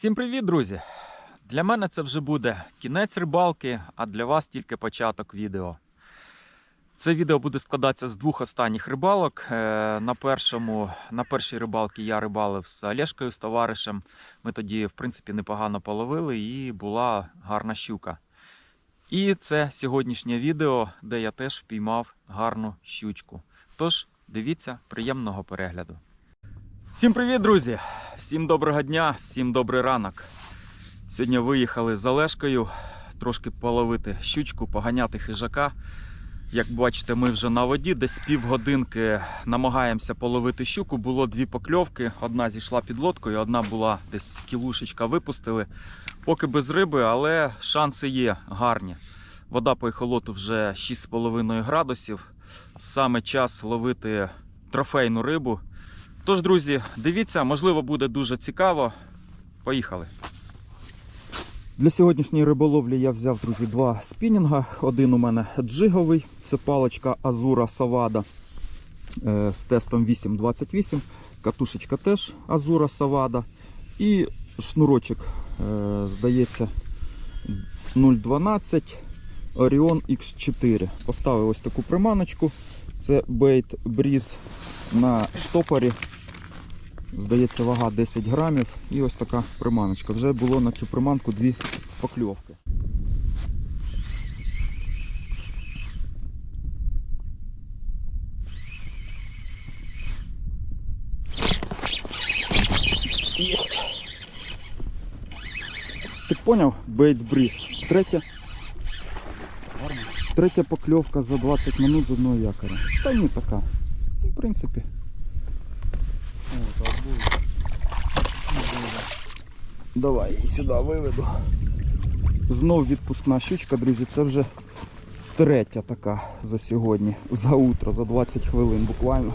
Всім привіт, друзі! Для мене це вже буде кінець рибалки, а для вас тільки початок відео. Це відео буде складатися з двох останніх рибалок. Е, На, першому, на першій рибалці я рибалив з Олешкою, з товаришем. Ми тоді, в принципі, непогано половили і була гарна щука. І це сьогоднішнє відео, де я теж впіймав гарну щучку. Тож, дивіться, приємного перегляду. Всім привіт, друзі! Всім доброго дня, всім добрий ранок. Сьогодні виїхали з Олешкою трошки половити щучку, поганяти хижака. Як бачите, ми вже на воді, десь півгодинки намагаємося половити щуку. Було дві покльовки. Одна зійшла під лодкою, одна була десь кілушечка випустили. Поки без риби, але шанси є гарні. Вода по ехолоту вже 6,5 градусів. Саме час ловити трофейну рибу. Тож, друзі, дивіться, можливо, буде дуже цікаво. Поїхали. Для сьогоднішньої риболовлі я взяв, друзі, два спінінга. Один у мене джиговий, це паличка Азура Савада е, з тестом 8.28. Катушечка теж Азура Савада. І шнурочок, е, здається, 0.12 Orion X4. Поставив ось таку приманочку. Це Bait Breeze на штопорі. Здається, вага 10 грамів. І ось така приманочка. Вже було на цю приманку дві покльовки. Єсть. Ти поняв? Бейт Бріз. Третя. Третя покльовка за 20 минут з одного якоря. Та ні така. В принципі. Давай її сюди виведу. Знов відпускна щучка, друзі, це вже третя така за сьогодні. За утро, за 20 хвилин буквально.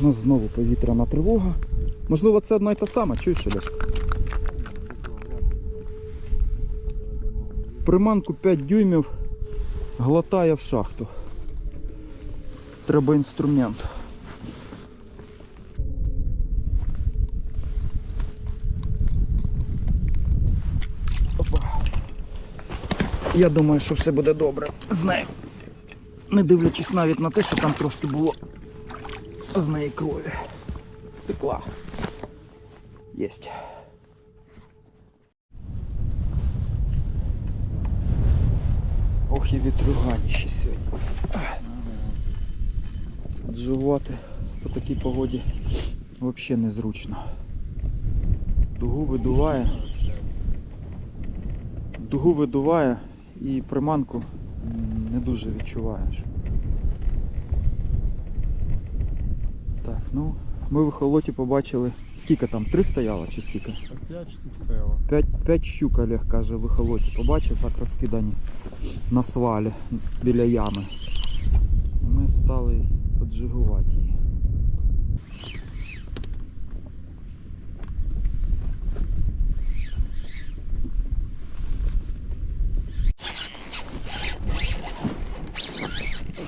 У нас знову повітряна тривога. Можливо, це одна й та сама, чуєш, Олег? Приманку 5 дюймів глотає в шахту. Треба інструмент. Опа. Я думаю, що все буде добре з нею. Не дивлячись навіть на те, що там трошки було з неї крові. Текла. Єсть. Ох і вітруганіще сьогодні. Джувати по такій погоді взагалі незручно. Дугу видуває. Дугу видуває і приманку не дуже відчуваєш. Так, ну, ми в ехолоті побачили, скільки там, три стояло чи скільки? 5 штук стояло. П'ять, п'ять щук Олег каже в ехолоті. Побачив, так розкидані на свалі біля ями. Ми стали поджигувати її.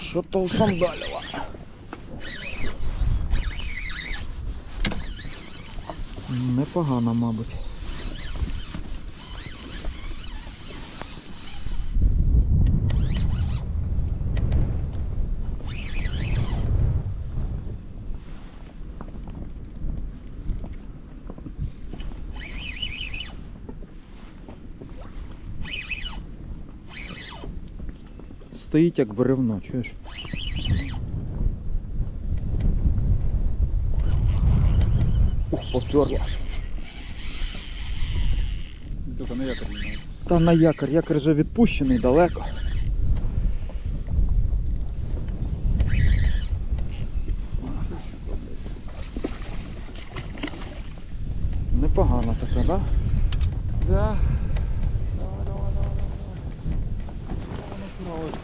Що то усандалило? Непогано, мабуть. Стоїть як бревно, чуєш? Поперло. Тільки на якорь не. Та на якор, якор вже відпущений далеко. Непогана така, да? Да. Давай, давай, давай,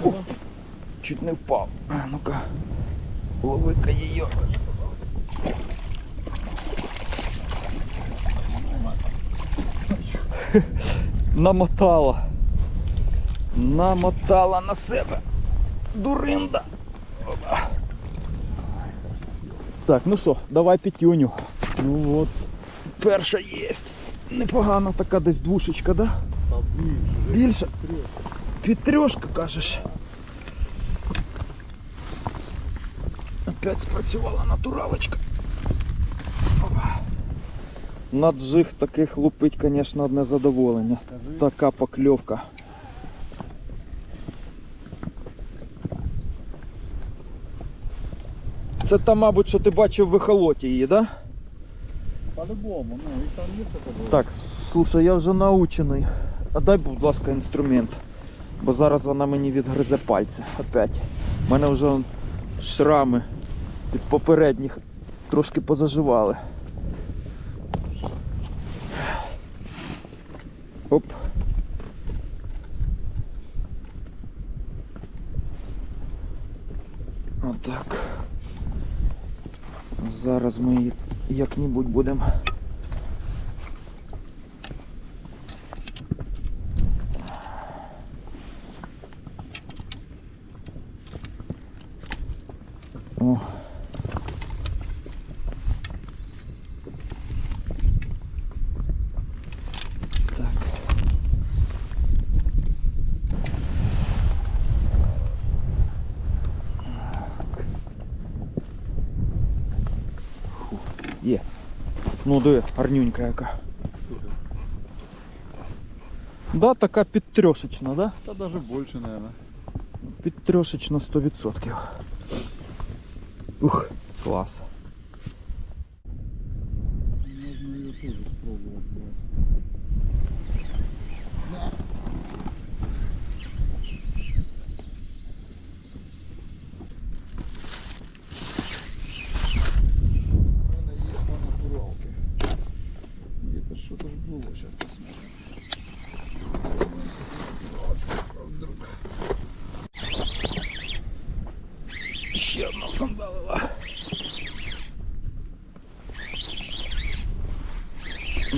давай. О, чуть не впав. А, ну-ка, лови-ка її. Намотала. Намотала на себе. Дуринда. Опа. Так, ну що, давай п'ятюню. Ну вот. перша є. Непогана така десь двушечка, да? Та більше. Більше? Петрьошка, кажеш. Опять спрацювала натуралочка. На джиг таких лупить, звісно, одне задоволення. Така покльовка. Це та, мабуть, що ти бачив в ехолоті її, да? По-любому, ну, і там є таке. Так, слушай, я вже научений. А дай, будь ласка, інструмент. Бо зараз вона мені відгризе пальці. Опять. У мене вже шрами від попередніх трошки позаживали. Оп. Отак. Зараз ми її як-небудь будемо. гарнюнька яка. Супер. Да, така підтрьошечна, да? Та даже більше, наверное. Підтрьошечна 100%. Ух, клас. Можна її теж спробувати.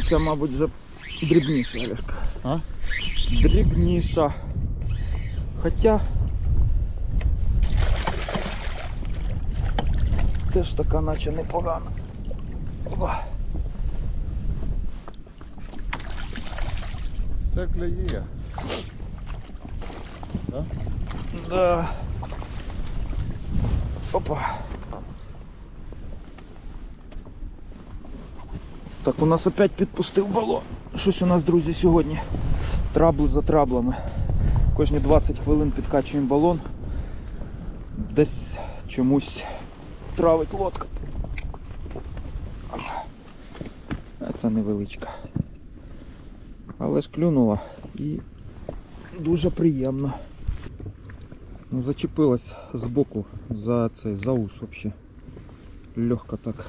Це, мабуть, вже дрібніша Олешка. А? Дрібніша. Хоча теж така наче непогана. Опа. Все клеє. Да? Да. Опа. Так, у нас опять підпустив балон. Щось у нас, друзі, сьогодні. Трабли за траблами. Кожні 20 хвилин підкачуємо балон. Десь чомусь травить лодка. А Це невеличка. Але ж клюнула і дуже приємно. Ну, зачепилась збоку за цей за ус вообще. Легко так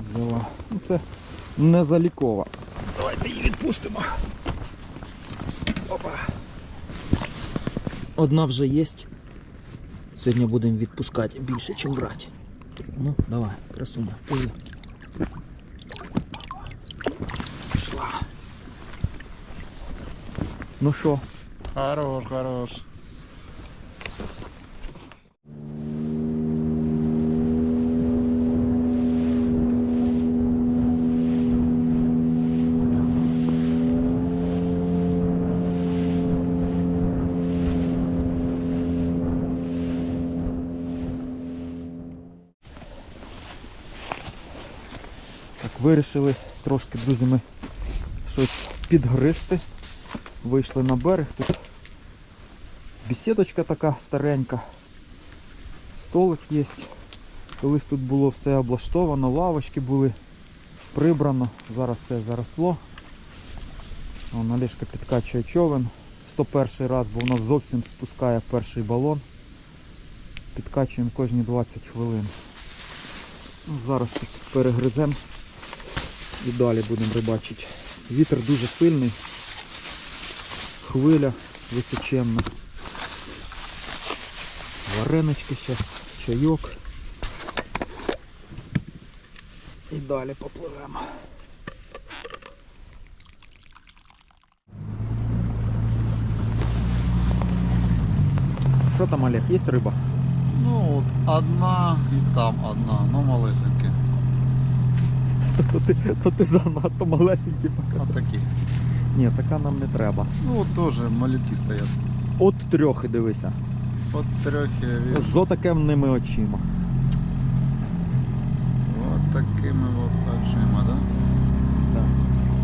взяла. Ну, це не залікова. Давайте її відпустимо. Опа. Одна вже є. Сьогодні будемо відпускати більше, ніж брати. Ну, давай, красуня, пливи. Пішла. Ну що, Хорош, хорош. Вирішили трошки, друзі, ми щось підгризти. Вийшли на берег. Тут бесідочка така старенька. Столик є. Колись тут було все облаштовано, лавочки були, прибрано. Зараз все заросло. Вон Олешка підкачує човен. 101 раз, бо нас зовсім спускає перший балон. Підкачуємо кожні 20 хвилин. Ну, Зараз щось перегриземо і далі будемо рибачити. Вітер дуже сильний, хвиля височенна. Варенички зараз, чайок. І далі попливемо. Що там, Олег, є риба? Ну, от одна і там одна, ну малесеньке. То, то, ти, то ти занадто малесенький показав. Отакі. Ні, така нам не треба. Ну от теж малюки стоять. От трьох дивися. От трьох я вижу. З отакими очима. От такими от очима, да?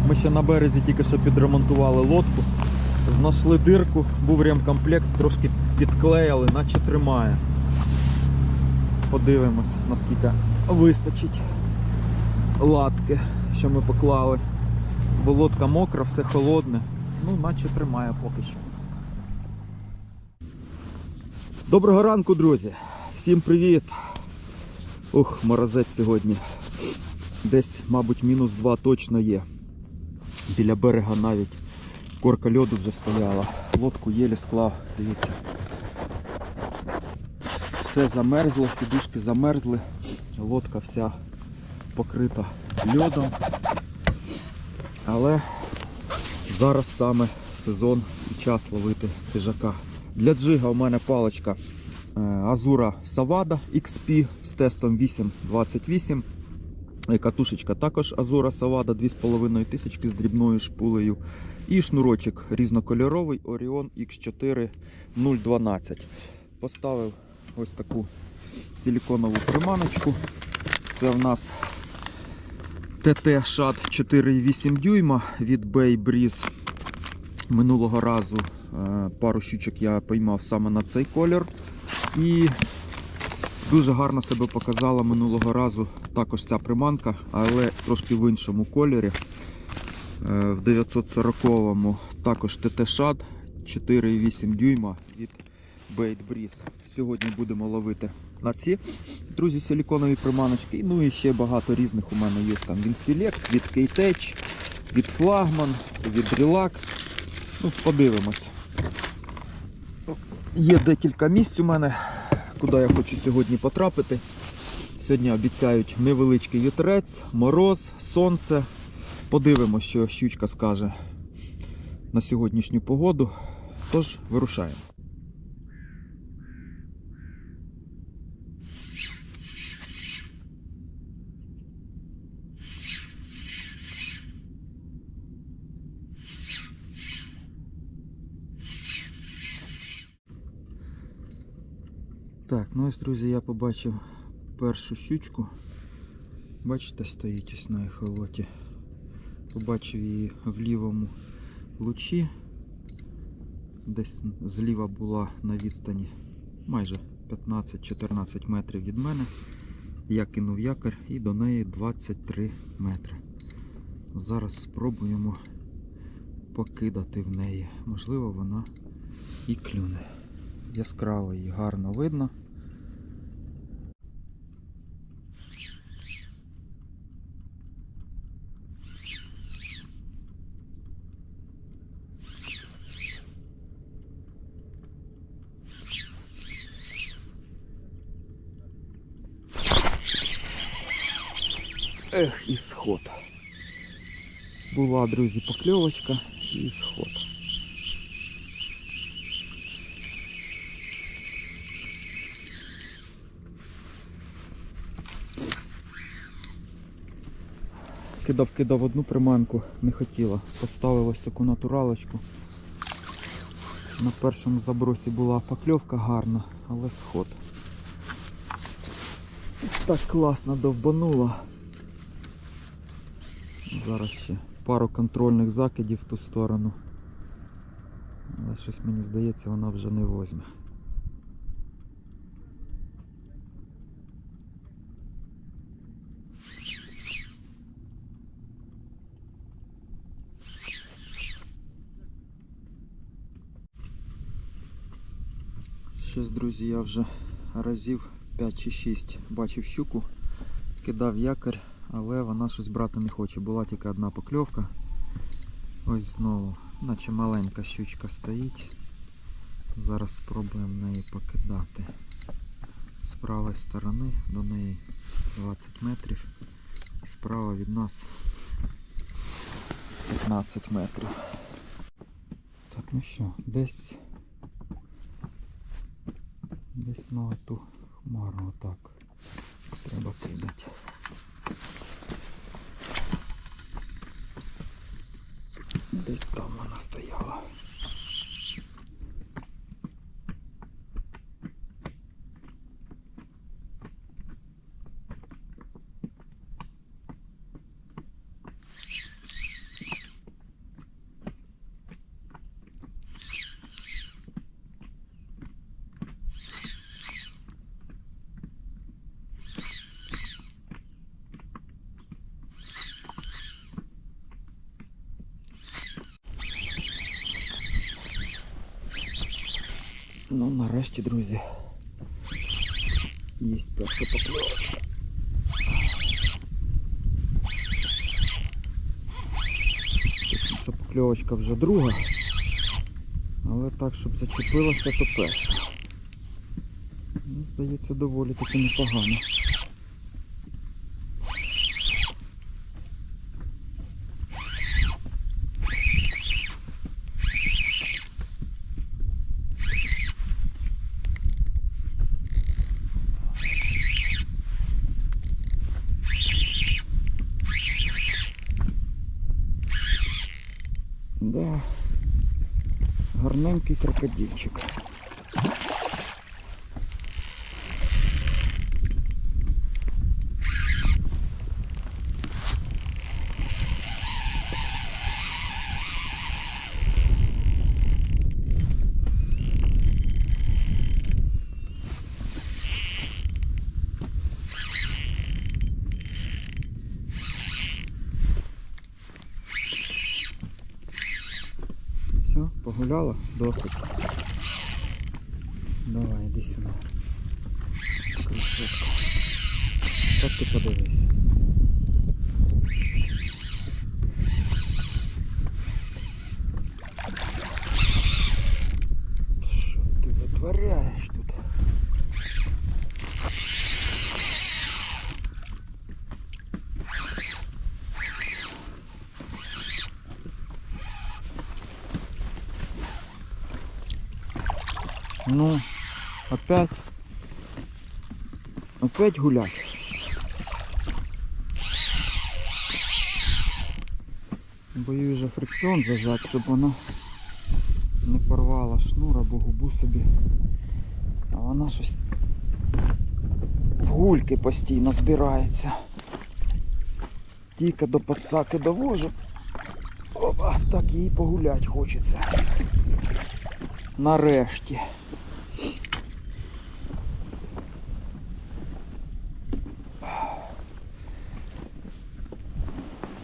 Ми ще на березі тільки що підремонтували лодку. Знайшли дирку, був ремкомплект, трошки підклеїли, наче тримає. Подивимось, наскільки вистачить латки, що ми поклали. Бо лодка мокра, все холодне. Ну, наче тримає поки що. Доброго ранку, друзі! Всім привіт! Ух, морозець сьогодні. Десь, мабуть, мінус 2 точно є. Біля берега навіть корка льоду вже стояла. Лодку єлі склав, дивіться. Все замерзло, сідушки замерзли, лодка вся покрита льодом. Але зараз саме сезон і час ловити хижака. Для джига у мене паличка е, Azura Savada XP з тестом 828. Е, Катушечка також Azura Savada 2,5 тисячки з дрібною шпулею. І шнурочок різнокольоровий Orion X4 012. Поставив ось таку силіконову приманочку. Це в нас TT Shad 4,8 дюйма від Bay Breeze. Минулого разу е, пару щучок я поймав саме на цей колір. І Дуже гарно себе показала минулого разу також ця приманка, але трошки в іншому кольорі. Е, В 940-му також TT Shad 4,8 дюйма від Bait Breeze. Сьогодні будемо ловити на ці друзі силіконові приманочки. Ну і ще багато різних у мене є там від Select, від K-Tech, від Flagman, від Relax. Ну, подивимось. Є декілька місць у мене куди я хочу сьогодні потрапити. Сьогодні обіцяють невеличкий вітерець, мороз, сонце. Подивимося, що щучка скаже на сьогоднішню погоду. Тож вирушаємо. Так, ну ось, друзі, я побачив першу щучку. Бачите, стоїть ось на ехолоті. Побачив її в лівому лучі. Десь зліва була на відстані майже 15-14 метрів від мене. Я кинув якорь і до неї 23 метри. Зараз спробуємо покидати в неї. Можливо, вона і клюне. Яскраво і гарно видно. Ех, і сход. Була, друзі, покльовочка і сход. Кидав, кидав одну приманку, не хотіла. Поставив ось таку натуралочку. На першому забросі була покльовка гарна, але сход. Так класно довбануло. Зараз ще пару контрольних закидів в ту сторону. Але щось мені здається, вона вже не возьме. Щось, друзі, я вже разів 5 чи 6 бачив щуку, кидав якорь, але вона щось брати не хоче. Була тільки одна покльовка. Ось знову, наче маленька щучка стоїть. Зараз спробуємо неї покидати. З правої сторони до неї 20 метрів. І справа від нас 15 метрів. Так, ну що, десь Десь на ту хмару отак треба кидати. Десь там вона стояла. Ну, нарешті, друзі. Є перша покльовочка. Що покльовочка вже друга. Але так, щоб зачепилося, то перша. Ну, здається, доволі таки непогано. Да. Гарненький крокодильчик. Все, погуляла? Досить. Давай, іди сюди. Красотка. Так ти подивись. Що ти витворяєш тут? Ну, опять. Опять гулять. Боюсь вже фрикціон зажати, щоб вона не порвала шнур або губу собі. А вона щось в гульки постійно збирається. Тільки до подсаки довожу. Опа, так їй погулять хочеться. Нарешті.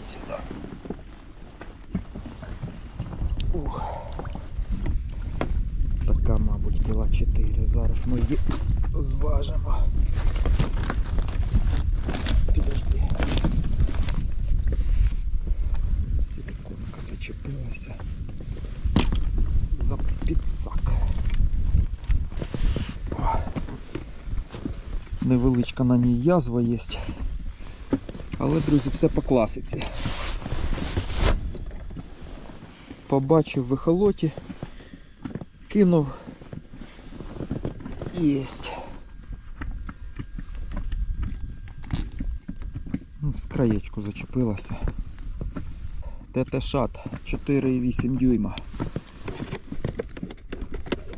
Сюди. Ух. Така, мабуть, кіла 4. Зараз ми її зважимо. Підожди. Силиконка зачепилася. За підсак. О. Невеличка на ній язва є. Але, друзі, все по класиці. Побачив в ехолоті, кинув. Єсть. Ну, з краєчку зачепилася. ТТ Шат 4,8 дюйма.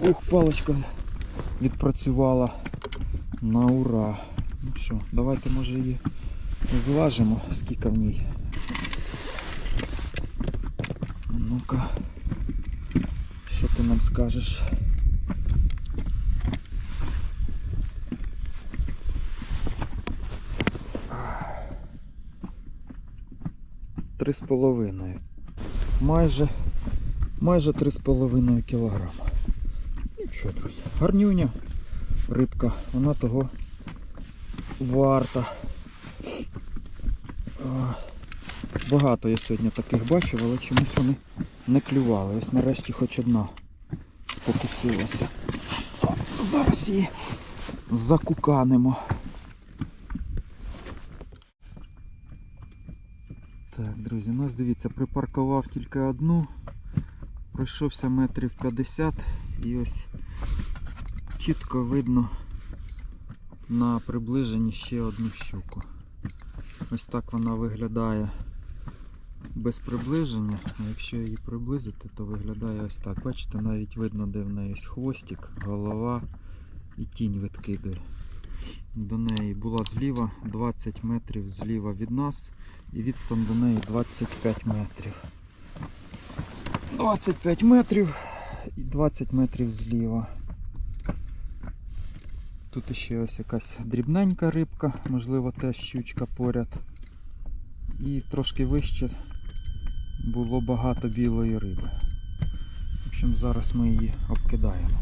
Ух, паличка відпрацювала на ура. Що, давайте може її зважимо, скільки в ній. Ну-ка, що ти нам скажеш? Три з половиною. Майже, майже три з половиною кілограма. Нічого, друзі, гарнюня рибка, вона того варта. Багато я сьогодні таких бачив, але чомусь вони не клювали. Ось нарешті хоч одна спокусилася. Зараз її закуканимо. Так, друзі, ну ось дивіться, припаркував тільки одну, пройшовся метрів 50 і ось чітко видно на приближенні ще одну щуку. Ось так вона виглядає без приближення, а якщо її приблизити, то виглядає ось так. Бачите, навіть видно, де в неї хвостик, голова і тінь відкидує. До неї була зліва 20 метрів зліва від нас і відстань до неї 25 метрів. 25 метрів і 20 метрів зліва. Тут ще ось якась дрібненька рибка, можливо, теж щучка поряд. І трошки вище було багато білої риби. В общем, зараз ми її обкидаємо.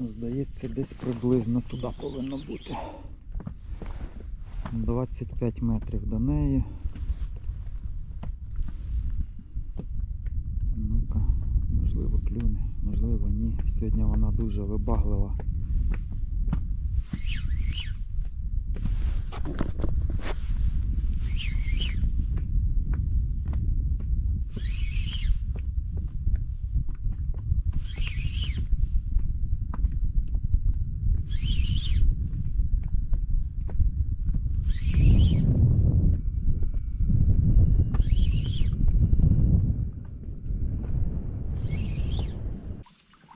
Здається, десь приблизно туди повинно бути. 25 метрів до неї. Ну-ка, можливо клюне, можливо ні. Сьогодні вона дуже вибаглива.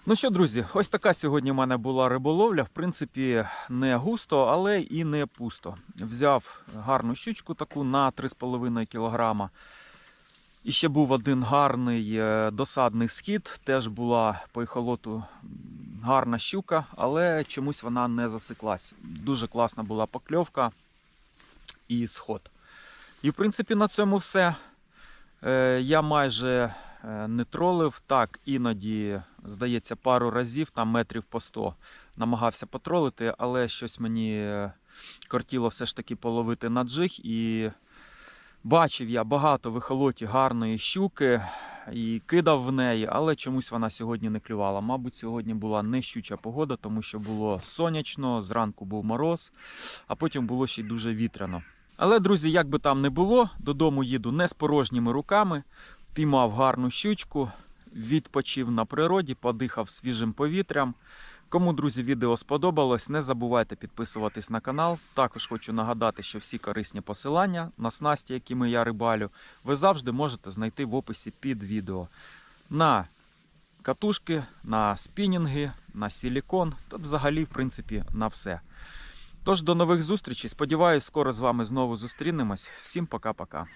Ну що, друзі, ось така сьогодні в мене була риболовля. В принципі, не густо, але і не пусто. Взяв гарну щучку таку на 3,5 кг. І ще був один гарний е, досадний схід. Теж була по ехолоту гарна щука, але чомусь вона не засеклась. Дуже класна була покльовка і сход. І в принципі на цьому все. Е, Я майже е, не тролив. Так, іноді, здається, пару разів, там метрів по 100 намагався потролити, але щось мені е, кортіло все ж таки половити на джиг. І бачив я багато в ехолоті гарної щуки і кидав в неї, але чомусь вона сьогодні не клювала. Мабуть, сьогодні була не щуча погода, тому що було сонячно, зранку був мороз, а потім було ще й дуже вітряно. Але, друзі, як би там не було, додому їду не з порожніми руками. Впіймав гарну щучку, відпочив на природі, подихав свіжим повітрям. Кому, друзі, відео сподобалось, не забувайте підписуватись на канал. Також хочу нагадати, що всі корисні посилання на снасті, якими я рибалю, ви завжди можете знайти в описі під відео. На катушки, на спінінги, на силікон та взагалі, в принципі, на все. Тож до нових зустрічей. Сподіваюсь, скоро з вами знову зустрінемось. Всім пока-пока.